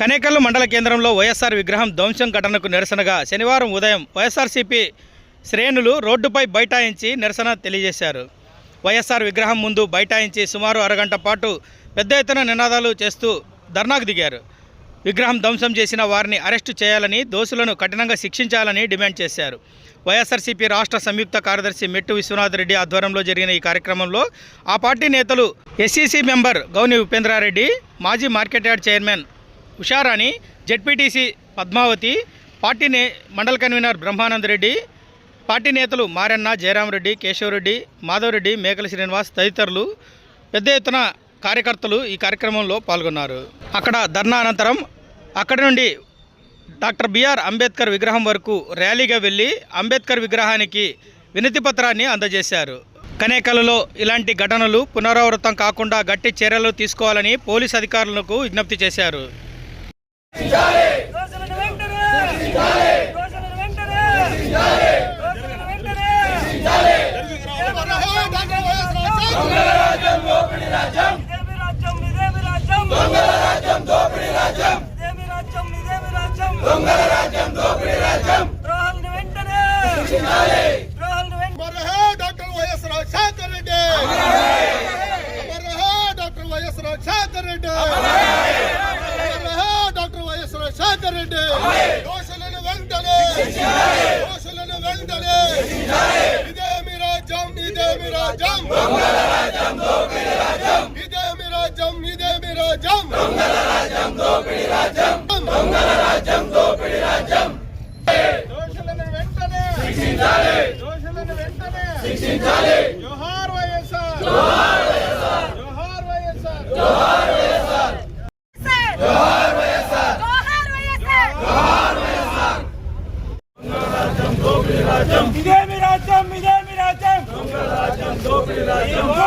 కనేకల్లు మండల కేంద్రంలో వైఎస్ఆర్ విగ్రహం ధ్వంసం ఘటనకు నిరసనగా శనివారం ఉదయం వైఎస్ఆర్సీపీ శ్రేణులు రోడ్డుపై బైఠాయించి నిరసన తెలియజేశారు. వైఎస్ఆర్ విగ్రహం ముందు బైఠాయించి సుమారు అరగంట పాటు పెద్ద ఎత్తున నినాదాలు చేస్తూ ధర్నాకు దిగారు. విగ్రహం ధ్వంసం చేసిన వారిని అరెస్టు చేయాలని దోషులను కఠినంగా శిక్షించాలని డిమాండ్ చేశారు. వైఎస్ఆర్సీపీ రాష్ట్ర సంయుక్త కార్యదర్శి మెట్టు విశ్వనాథ్ రెడ్డి ఆధ్వర్యంలో జరిగిన ఈ కార్యక్రమంలో ఆ పార్టీ నేతలు ఎస్సీసీ మెంబర్ గౌని ఉపేంద్రారెడ్డి మాజీ market yard chairman Usharani ZPTC Padmavathi party నే మండల కన్వీనర్ బ్రహ్మానంద్ రెడ్డి పార్టీ నేతలు మారన్న జయరామరెడ్డి కేశవరెడ్డి మాధవరెడ్డి మేకల శ్రీనివాస్ తదితరులు పెద్ద ఎత్తున కార్యకర్తలు ఈ కార్యక్రమంలో పాల్గొన్నారు. అక్కడ ధర్నా అనంతరం అక్కడి నుండి డాక్టర్ బిఆర్ అంబేద్కర్ విగ్రహం వరకు ర్యాలీగా వెళ్ళి అంబేద్కర్ విగ్రహానికి వినతి పత్రాన్ని అందజేశారు. కనేకలలో ఇలాంటి ఘటనలు పునరావృతం కాకుండా గట్టి చర్యలు తీసుకోవాలని పోలీస్ అధికారులకు విజ్ఞప్తి చేశారు. Doctor Y S Rajasekhar Reddy Rajasekhar Reddy. దోషులను వెంటనే. దోషులను వెంటనే. ఇదే మీ రాజ్యం ఇదే మీ రాజ్యం. ఇదే మీ రాజ్యం ఇదే మీ రాజ్యం. దోషులను వెంటనే. దోషులను వెంటనే. జోహార్ వైఎస్ఆర్. Yeah.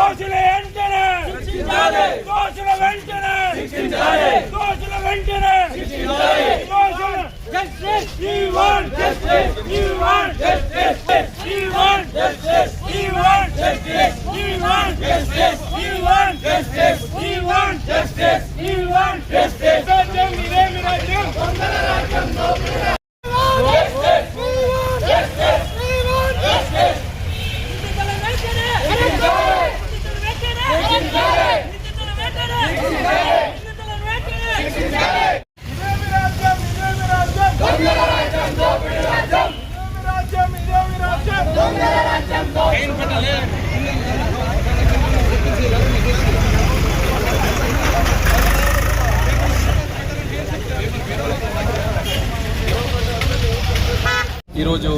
ఈరోజు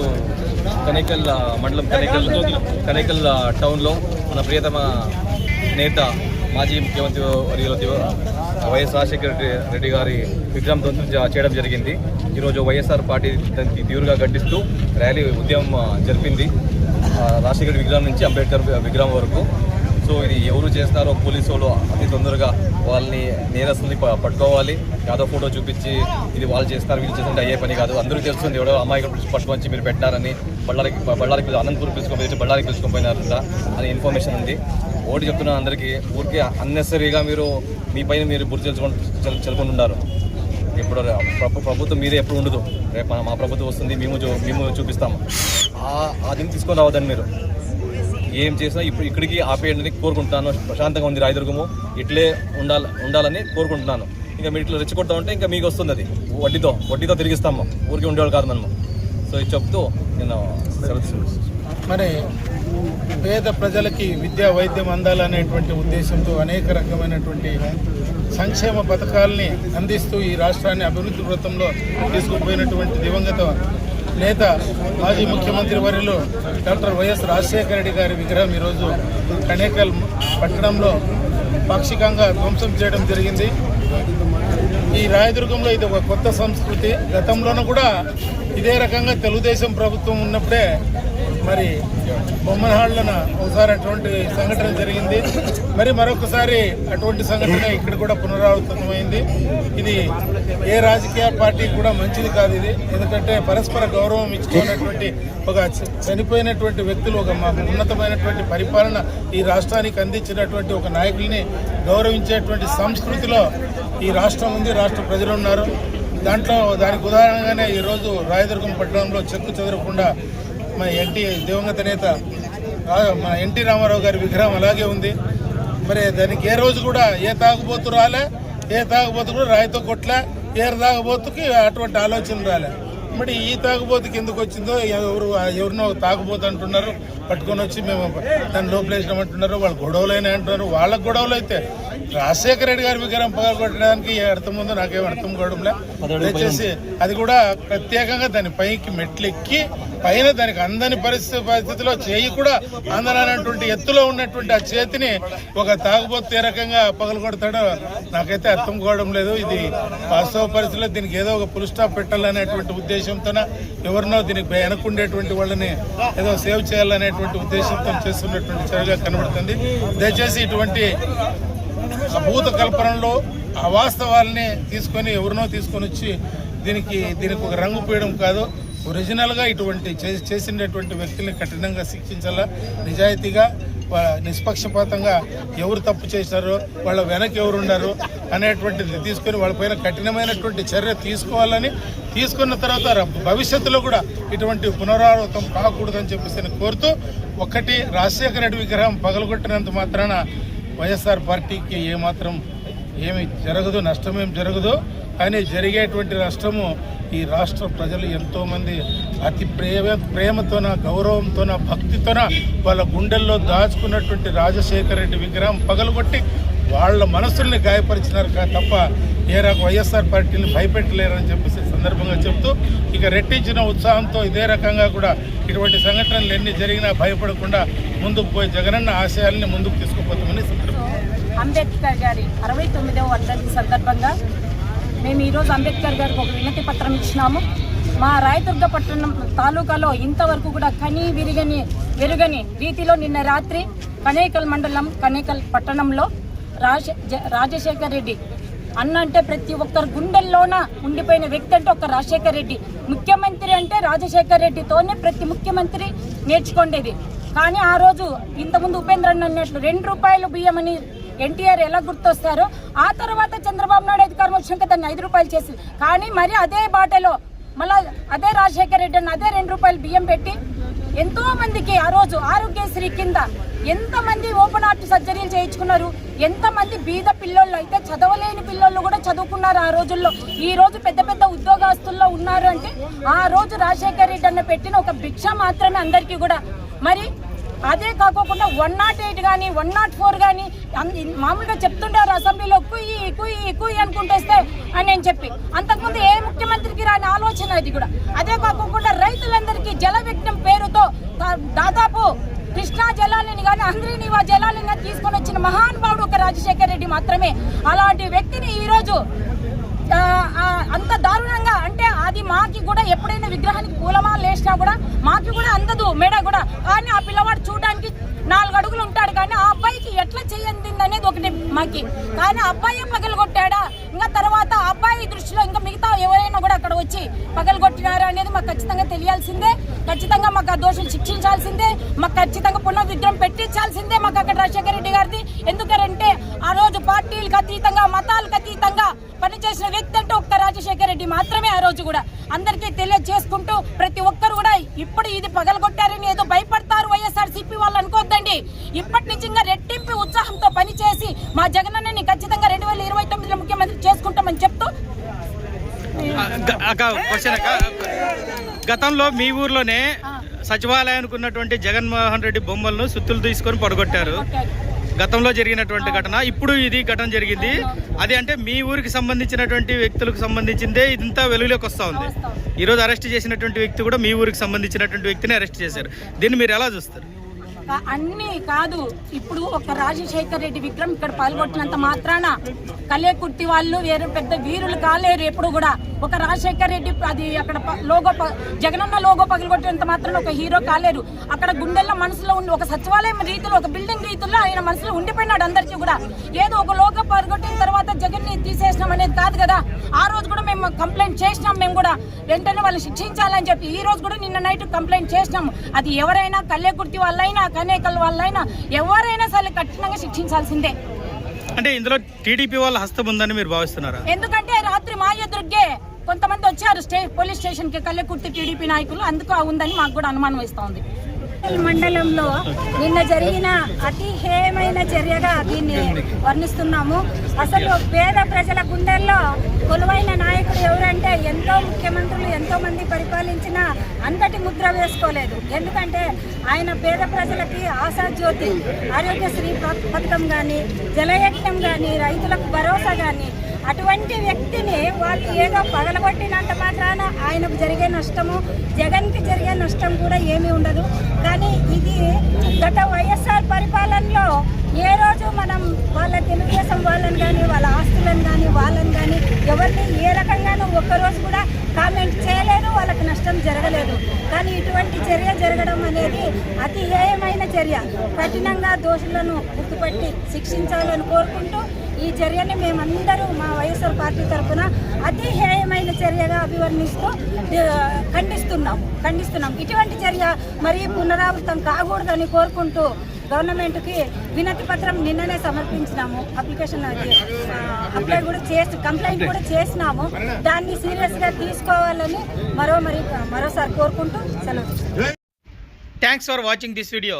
కనేకల్ మండలం కనేకల్ కనేకల్ టౌన్లో మన ప్రియతమ నేత మాజీ ముఖ్యమంత్రి వర్యులు వైఎస్ రాజశేఖర రెడ్డి రెడ్డి గారి విగ్రహం ధ్వంసం చేయడం జరిగింది. ఈరోజు వైఎస్ఆర్ పార్టీ దానికి తీవ్రంగా గడ్డిస్తూ ర్యాలీ ఉద్యమం జరిపింది. రాజశేఖర విగ్రహం నుంచి అంబేద్కర్ విగ్రహం వరకు. సో ఇది ఎవరు చేస్తారో పోలీసు వాళ్ళు అతి తొందరగా వాళ్ళని నేరస్తుల్ని ప- పట్టుకోవాలి. యాదో ఫోటో చూపించి ఇది వాళ్ళు చేస్తారు వీళ్ళు చేస్తుంటే అయ్యే పని కాదు. అందరూ తెలుస్తుంది ఎవడో అమ్మాయికి పట్టుకొని మీరు పెట్టారని బళ్ళారికి బళ్ళారికి అనంతపురం పిలుచుకొని పోయి బళ్ళారికి పిలుచుకొని పోయినారంట అని ఇన్ఫర్మేషన్ ఉంది. ఓటి చెప్తున్నాను అందరికీ ఊరికే అన్నెసరీగా మీరు మీ పైన మీరు బుర్ర తెలుసుకొని ఉన్నారు. ఇప్పుడు ప్రభు ప్రభుత్వం మీరే ఎప్పుడు ఉండదు. రేపు మా- ప్రభుత్వం వస్తుంది మేము చూ- మేము చూపిస్తాము. ఆ- అది తీసుకొని రావద్దని మీరు. ఏం చేసినా ఇప్పుడు ఇక్కడికి ఆపేయండి కోరుకుంటున్నాను. ప్రశాంతంగా ఉంది రాయదుర్గము. ఇట్లే ఉండాలి ఉండాలని కోరుకుంటున్నాను. ఇంకా మీరు ఇట్లా రెచ్చగొడతా ఉంటే ఇంకా మీకు వస్తుంది అది. వడ్డీతో వడ్డీతో తిరిగిస్తాము. ఊరికి ఉండేవాళ్ళు కాదు మనము. సో ఇది చెప్తూ నేను సెలవు మరి పేద ప్రజలకి విద్యా వైద్యం అందాలనేటువంటి ఉద్దేశంతో అనేక రకమైనటువంటి సంక్షేమ పథకాలని అందిస్తూ ఈ రాష్ట్రాన్ని అభివృద్ధి వృత్తంలో తీసుకుపోయినటువంటి దివంగత నేత మాజీ ముఖ్యమంత్రి వర్యులు డాక్టర్ వైఎస్ రాజశేఖర రెడ్డి గారి విగ్రహం ఈరోజు కనేకల్ పట్టణంలో పాక్షికంగా ధ్వంసం చేయడం జరిగింది. ఈ రాయదుర్గంలో ఇది ఒక కొత్త సంస్కృతి. గతంలోనూ కూడా ఇదే రకంగా తెలుగుదేశం ప్రభుత్వం ఉన్నప్పుడే మరి బొమ్మనహాళ్ళన ఒకసారి అటువంటి సంఘటన జరిగింది. మరి మరొకసారి అటువంటి సంఘటన ఇక్కడ కూడా పునరావృతమైంది. ఇది ఏ రాజకీయ పార్టీ కూడా మంచిది కాదు ఇది. ఎందుకంటే పరస్పర గౌరవం ఇచ్చుకున్నటువంటి ఒక చనిపోయినటువంటి వ్యక్తులు ఒక ఉన్నతమైనటువంటి పరిపాలన ఈ రాష్ట్రానికి అందించినటువంటి ఒక నాయకుల్ని గౌరవించేటువంటి సంస్కృతిలో ఈ రాష్ట్రం ఉంది రాష్ట్ర ప్రజలు ఉన్నారు. దాంట్లో దానికి ఉదాహరణగానే ఈరోజు రాయదుర్గం పట్టణంలో చెక్కు చెదరకుండా మన ఎన్టీ దివంగత నేత మన ఎన్టీ రామారావు గారి విగ్రహం అలాగే ఉంది. మరి దానికి ఏ రోజు కూడా ఏ తాగుబోతు రాలే ఏ తాగుబోతు కూడా రాయితో కొట్లే ఏ తాగుబోతుకి అటువంటి ఆలోచన రాలే. మరి ఈ తాగుబోతుకి ఎందుకు వచ్చిందో ఎవరు ఎవరినో తాగుబోతు అంటున్నారు పట్టుకొని వచ్చి మేము దాన్ని లోపలేసినాం అంటున్నారు వాళ్ళు గొడవలైనా అంటున్నారు వాళ్ళకి గొడవలు అయితే రాజశేఖర రెడ్డి గారి విగ్రహం పగలగొట్టడానికి ఏ అర్థం ఉందో నాకేం అర్థం కావడంలే దయచేసి అది కూడా ప్రత్యేకంగా దాని పైకి మెట్లెక్కి పైన దానికి అందని పరిస్థితి పరిస్థితిలో చేయి కూడా అందనటువంటి ఎత్తులో ఉన్నటువంటి ఆ చేతిని ఒక తాగుబోతు ఏ రకంగా పగలగొడతాడో నాకైతే అర్థం కావడం లేదు. ఇది వాస్తవ పరిస్థితిలో దీనికి ఏదో ఒక పుల్ స్టాప్ పెట్టాలనేటువంటి ఉద్దేశంతోన ఎవరినో దీనికి వెనకుండేటువంటి వాళ్ళని ఏదో సేవ్ చేయాలనేటువంటి ఉద్దేశంతో చేస్తున్నటువంటి చర్యగా కనబడుతుంది. దయచేసి ఇటువంటి అభూత కల్పనలో అవాస్తవాల్ని తీసుకొని ఎవరినో తీసుకొని వచ్చి దీనికి దీనికి ఒక రంగు పోయడం కాదు. ఒరిజినల్గా ఇటువంటి చేసినటువంటి వ్యక్తుల్ని కఠినంగా శిక్షించాలా? నిజాయితీగా నిష్పక్షపాతంగా ఎవరు తప్పు చేశారో వాళ్ళ వెనక ఎవరు ఉన్నారు అనేటువంటిది తీసుకొని వాళ్ళపైన కఠినమైనటువంటి చర్య తీసుకోవాలని తీసుకున్న తర్వాత ర- భవిష్యత్తులో కూడా ఇటువంటి పునరావృతం కాకూడదని చెప్పేసి నేను కోరుతూ ఒకటి రాజశేఖర రెడ్డి విగ్రహం పగలగొట్టినంత మాత్రాన వైఎస్ఆర్ పార్టీకి ఏమాత్రం ఏమి జరగదు నష్టమేం జరగదు. కానీ జరిగేటువంటి నష్టము ఈ రాష్ట్ర ప్రజలు ఎంతోమంది అతి ప్రేమ ప్రేమతోన గౌరవంతోన భక్తితోన వాళ్ళ గుండెల్లో దాచుకున్నటువంటి రాజశేఖర రెడ్డి విగ్రహం పగలగొట్టి వాళ్ళ మనసుల్ని గాయపరిచినారు తప్ప ఏ రకం వైఎస్ఆర్ పార్టీని భయపెట్టలేరని చెప్పేసి సందర్భంగా చెప్తూ ఇక రెట్టించిన ఉత్సాహంతో ఇదే రకంగా కూడా ఇటువంటి సంఘటనలు ఎన్ని జరిగినా భయపడకుండా ముందుకు పోయి జగనన్న ఆశయాల్ని ముందుకు తీసుకుపోతామని అంబేద్కర్ గారి అరవై తొమ్మిదవ వర్ధంతి సందర్భంగా మేము ఈరోజు అంబేద్కర్ గారికి ఒక వినతి పత్రం ఇచ్చినాము. మా రాయదుర్గ పట్టణం తాలూకాలో ఇంతవరకు కూడా కని విరిగని వెరుగని రీతిలో నిన్న రాత్రి కనేకల్ మండలం కనేకల్ పట్టణంలో రాజశేఖర్ రెడ్డి. అన్న అంటే ప్రతి ఒక్కరు గుండెల్లోన ఉండిపోయిన వ్యక్తి అంటే ఒక రాజశేఖర్ రెడ్డి. ముఖ్యమంత్రి అంటే రాజశేఖర్ రెడ్డితోనే ప్రతి ముఖ్యమంత్రి నేర్చుకుండేది. కానీ ఆ రోజు ఇంతకుముందు ఉపేంద్ర అన్న అన్నట్లు రెండు రూపాయలు బియ్యం అని ఎన్టీఆర్ ఎలా గుర్తొస్తారో ఆ తర్వాత చంద్రబాబు నాయుడు అధికారం వచ్చినాక దాన్ని ఐదు రూపాయలు చేసి కానీ మరి అదే బాటలో మళ్ళీ అదే రాజశేఖర రెడ్డి అని అదే రెండు రూపాయలు బియ్యం పెట్టి ఎంతో మందికి ఆ రోజు ఆరోగ్యశ్రీ కింద ఎంతమంది ఓపెన్ హార్ట్ సర్జరీలు చేయించుకున్నారు? ఎంతమంది బీద పిల్లోళ్ళు అయితే చదవలేని పిల్లోళ్ళు కూడా చదువుకున్నారు ఆ రోజుల్లో? ఈ రోజు పెద్ద పెద్ద ఉద్యోగస్తుల్లో ఉన్నారు అంటే ఆ రోజు రాజశేఖర్ రెడ్డి అన్న పెట్టిన ఒక భిక్ష మాత్రమే అందరికీ కూడా. మరి అదే కాకోకుండా వన్ నాట్ ఎయిట్ కానీ వన్ నాట్ ఫోర్ కానీ మామూలుగా చెప్తుంటారు అసెంబ్లీలో కుయ్యి కుయ్యి కుయ్యి అనుకుంటేస్తే అని నేను చెప్పి. అంతకుముందు ఏ ముఖ్యమంత్రికి రాని ఆలోచన ఇది కూడా. అదే కాకోకుండా రైతులందరికీ జల విఘ్నం పేరుతో దాదాపు జలాలని కానీ అంద్రీనివా జలాలని కానీ తీసుకొని వచ్చిన మహానుభావుడు ఒక రాజశేఖర్ రెడ్డి మాత్రమే. అలాంటి వ్యక్తిని ఈరోజు అంత దారుణంగా అంటే అది మాకి కూడా ఎప్పుడైనా విగ్రహానికి పూలమాలు వేసినా కూడా మాకి కూడా అందదు మెడ కూడా. కానీ ఆ పిల్లవాడు చూడడానికి నాలుగు అడుగులు ఉంటాడు కానీ ఆ అబ్బాయికి ఎట్లా చేయందింది అనేది ఒకటి మాకి. కానీ అబ్బాయి పగలగొట్టాడా ఇంకా తర్వాత అబ్బాయి దృష్టిలో ఇంకా మిగతా ఎవరైనా కూడా అక్కడ వచ్చి పగలగొట్టినారా అనేది మాకు ఖచ్చితంగా తెలియాల్సిందే. ఖచ్చితంగా మాకు ఆ దోషులు శిక్షించాల్సిందే. మాకు ఖచ్చితంగా పునః విగ్రహం పెట్టించాల్సిందే మాకు అక్కడ రాజశేఖర రెడ్డి గారిది. ఎందుకంటే ఆ రోజు పార్టీలకు అతీతంగా మతాలకు అతీతంగా పనిచేసిన వ్యక్తి అంటే ఒక్క రాజశేఖర రెడ్డి మాత్రమే ఆ రోజు కూడా. అందరికీ తెలియజేసుకుంటూ ప్రతి ఒక్కరు కూడా ఇప్పుడు ఇది పగలగొట్టారని ఏదో భయపడతారు వైఎస్ఆర్ సిపి వాళ్ళు అనుకోవద్దండి ఇప్పటి నుంచి ఇంకా రెట్టింపు ఉత్సాహంతో పనిచేసి మా జగనన్నని ఖచ్చితంగా రెండు వేల ఇరవై తొమ్మిదిలో ముఖ్యమంత్రి చేసుకుంటామని చెప్తూ. గతంలో మీ ఊర్లోనే సచివాలయానికి ఉన్నటువంటి జగన్మోహన్ రెడ్డి బొమ్మలను సుత్తులు తీసుకొని పడగొట్టారు. గతంలో జరిగినటువంటి ఘటన ఇప్పుడు ఇది ఘటన జరిగింది. అది అంటే మీ ఊరికి సంబంధించినటువంటి వ్యక్తులకు సంబంధించిందే ఇదంతా వెలుగులోకి వస్తూ ఉంది. ఈరోజు అరెస్ట్ చేసినటువంటి వ్యక్తి కూడా మీ ఊరికి సంబంధించినటువంటి వ్యక్తిని అరెస్ట్ చేశారు. దీన్ని మీరు ఎలా చూస్తారు? అన్ని కాదు. ఇప్పుడు ఒక రాజశేఖర్ రెడ్డి విక్రమ్ ఇక్కడ పాల్గొట్టినంత మాత్రాన కలేకుర్తి వాళ్ళు వేరే పెద్ద వీరులు కాలేరు ఎప్పుడు కూడా. ఒక రాజశేఖర్ రెడ్డి అది అక్కడ లోగో ప- జగనన్న లోగో పగలగొట్టినంత మాత్రాన ఒక హీరో కాలేరు. అక్కడ గుండెల్లో మనసులో ఉండి ఒక సచివాలయం రీతిలో ఒక బిల్డింగ్ రీతిలో ఆయన మనసులో ఉండిపోయినాడు అందరికీ కూడా. ఏదో ఒక లోగో పగలగొట్టిన తర్వాత జగన్ని తీసేసినాం అనేది కాదు కదా. ఆ రోజు కూడా మేము కంప్లైంట్ చేసినాం మేము కూడా. వెంటనే వాళ్ళు శిక్షించాలని చెప్పి ఈ రోజు కూడా నిన్న నైట్ కంప్లైంట్ చేసినాం. అది ఎవరైనా కల్లేకుర్తి వాళ్ళైనా కనేకల్ వాళ్ళైనా ఎవరైనా సరే కఠినంగా శిక్షించాల్సిందే. అంటే ఇందులో టీడీపీ వాళ్ళ హస్తం ఉందని మీరు భావిస్తున్నారా? ఎందుకంటే రాత్రి మా ఎదురుగే కొంతమంది వచ్చారు స్టే పోలీస్ స్టేషన్కి కల్లెకుర్తి టీడీపీ నాయకులు అందుకు ఆ ఉందని మాకు కూడా అనుమానం ఇస్తోంది మండలంలో నిన్న జరిగిన అతి హేయమైన చర్యగా దీన్ని వర్ణిస్తున్నాము. అసలు పేద ప్రజల గుండెల్లో కొలువైన నాయకుడు ఎవరంటే ఎంతో ముఖ్యమంత్రులు ఎంతో మంది పరిపాలించిన అంతటి ముద్ర వేసుకోలేదు. ఎందుకంటే ఆయన పేద ప్రజలకి ఆశాజ్యోతి ఆరోగ్యశ్రీ ప- పథకం కానీ జలయజ్ఞం కానీ రైతులకు భరోసా కానీ అటువంటి వ్యక్తిని వాళ్ళు ఏదో పగలగొట్టినంత మాత్రాన ఆయనకు జరిగే నష్టము జగన్కి జరిగే నష్టం కూడా ఏమీ ఉండదు. కానీ ఇది గత వైఎస్ఆర్ పరిపాలనలో ఏ రోజు మనం వాళ్ళ తెలుగుదేశం వాళ్ళని కానీ వాళ్ళ ఆస్తులను కానీ వాళ్ళని కానీ ఎవరిని ఏ రకంగానూ ఒక్కరోజు కూడా కామెంట్ చేయలేదు వాళ్ళకి నష్టం జరగలేదు. కానీ ఇటువంటి చర్య జరగడం అనేది అతి హేయమైన చర్య. కఠినంగా దోషులను గుర్తుపట్టి శిక్షించాలని కోరుకుంటూ ఈ చర్యని మేమందరూ మా వైఎస్ఆర్ పార్టీ తరఫున అతి హేయమైన చర్యగా అభివర్ణిస్తూ ఖండిస్తున్నాం ఖండిస్తున్నాం. ఇటువంటి చర్య మరీ పునరావృతం కాకూడదని కోరుకుంటూ గవర్నమెంట్కి వినతి పత్రం నిన్ననే సమర్పించినాము. అప్లికేషన్ అది అప్లై కూడా చేసి కంప్లైంట్ కూడా చేసినాము. దాన్ని సీరియస్గా తీసుకోవాలని మరో మరి మరోసారి కోరుకుంటూ సెలవు. Thanks for watching this video